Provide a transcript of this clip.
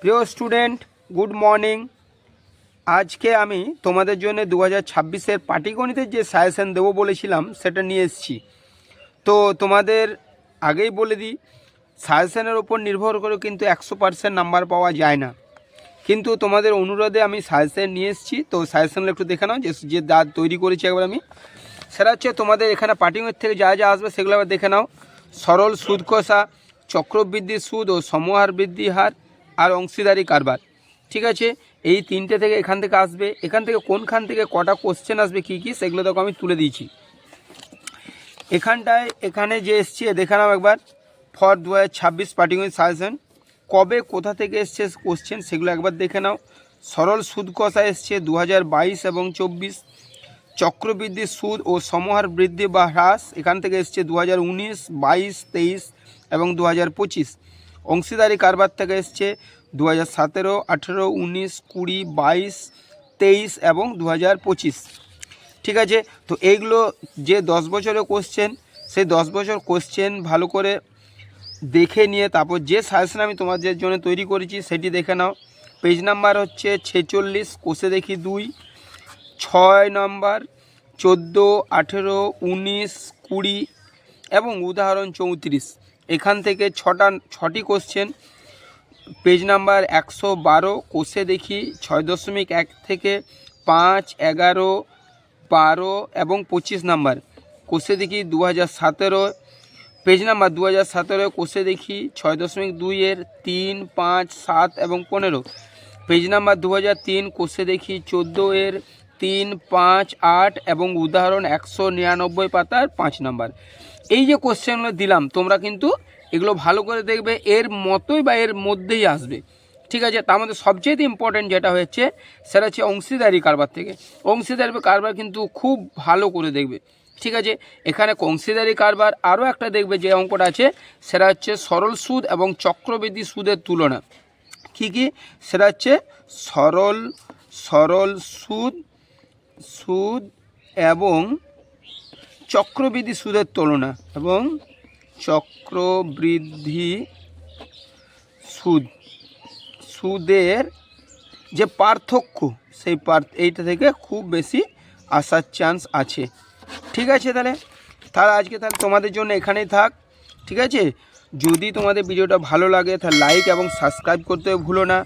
প্রিয় student, good morning. আজকে আমি তোমাদের জন্য দু হাজার ছাব্বিশের পাটিগণিতের যে সাজেশন দেবো বলেছিলাম, সেটা নিয়ে এসেছি। তো তোমাদের আগেই বলে দিই, সাজেশনের ওপর নির্ভর করে কিন্তু একশো পার্সেন্ট নাম্বার পাওয়া যায় না। কিন্তু তোমাদের অনুরোধে আমি সাজেশন নিয়ে এসেছি, তো সাজেশনগুলো একটু দেখে নাও, যে যে দাঁত তৈরি করেছি একবার আমি। সেটা হচ্ছে তোমাদের এখানে পাটিংয়ের থেকে যা যা আসবে সেগুলো আবার দেখে নাও। সরল সুদ কষা, চক্রবৃদ্ধি সুদ ও সমহার বৃদ্ধি হার আর অংশীদারি কারবার। ঠিক আছে? এই তিনটে থেকে এখান থেকে আসবে। এখান থেকে কোনখান থেকে কটা কোশ্চেন আসবে, কী কী, সেগুলো তোকে আমি তুলে দিয়েছি। এখানটায়, এখানে যে এসছে দেখে নাও একবার। ফর দু হাজার ছাব্বিশ পার্টিকুলার সাজেশন কবে, কোথা থেকে এসছে কোশ্চেন সেগুলো একবার দেখে নাও। সরল সুদ কষা এসছে দু হাজার বাইশ এবং চব্বিশ। চক্রবৃদ্ধি সুদ ও সমহার বৃদ্ধি বা হ্রাস এখান থেকে এসছে দু হাজার উনিশ, বাইশ, তেইশ এবং দু হাজার পঁচিশ। অংশীদারি কারবার থেকে এসছে দু হাজার সতেরো, আঠেরো, উনিশ, কুড়ি, বাইশ, তেইশ এবং দু হাজার পঁচিশ। ঠিক আছে? তো এইগুলো যে দশ বছরের কোশ্চেন সেই দশ বছর কোশ্চেন ভালো করে দেখে নিয়ে তারপর যে সাজেশন আমি তোমাদের জন্য তৈরি করেছি, সেটি দেখে নাও। পেজ নাম্বার হচ্ছে ছেচল্লিশ, কোষে দেখি দুই। ছয় নম্বর চোদ্দ, আঠেরো, উনিশ, কুড়ি এবং উদাহরণ চৌত্রিশ। এখান থেকে ছটা, ছটি কোশ্চেন পেজ নাম্বার একশো বারো, কোষে দেখি ছয় দশমিক এক থেকে পাঁচ, এগারো, বারো এবং পঁচিশ নাম্বার। কোষে দেখি দু হাজার সতেরো, পেজ নাম্বার দু হাজার সতেরো, কোষে দেখি ছয় দশমিক দুইয়ের তিন, পাঁচ, সাত এবং পনেরো। পেজ নাম্বার দু হাজার তিন, কোষে দেখি চোদ্দ এর তিন, পাঁচ, আট এবং উদাহরণ একশো নিরানব্বই পাতার পাঁচ নাম্বার। এই যে কোশ্চেনগুলো দিলাম, তোমরা কিন্তু এগুলো ভালো করে দেখবে, এর মতোই বা এর মধ্যেই আসবে। ঠিক আছে? তার মধ্যে সবচেয়ে ইম্পর্টেন্ট যেটা হচ্ছে সেটা হচ্ছে অংশীদারি কারবার থেকে। অংশীদারি কারবার কিন্তু খুব ভালো করে দেখবে। ঠিক আছে? এখানে অংশীদারি কারবার আরও একটা দেখবে যে অঙ্কটা আছে, সেটা হচ্ছে সরল সুদ এবং চক্রবৃদ্ধি সুদের তুলনা। কি কি? সেটা হচ্ছে সরল সরল সুদ সুদ এবং চক্রবৃদ্ধি সুদের তুলনা এবং চক্রবৃদ্ধি সুদ। সুদের যে পার্থক্য, সেই পার্থ, এইটা থেকে খুব বেশি আসার চান্স আছে। ঠিক আছে তাহলে? তাহলে আজকে তাহলে তোমাদের জন্য এখানেই থাক। ঠিক আছে? যদি তোমাদের ভিডিওটা ভালো লাগে তাহলে লাইক এবং সাবস্ক্রাইব করতে ভুলো না।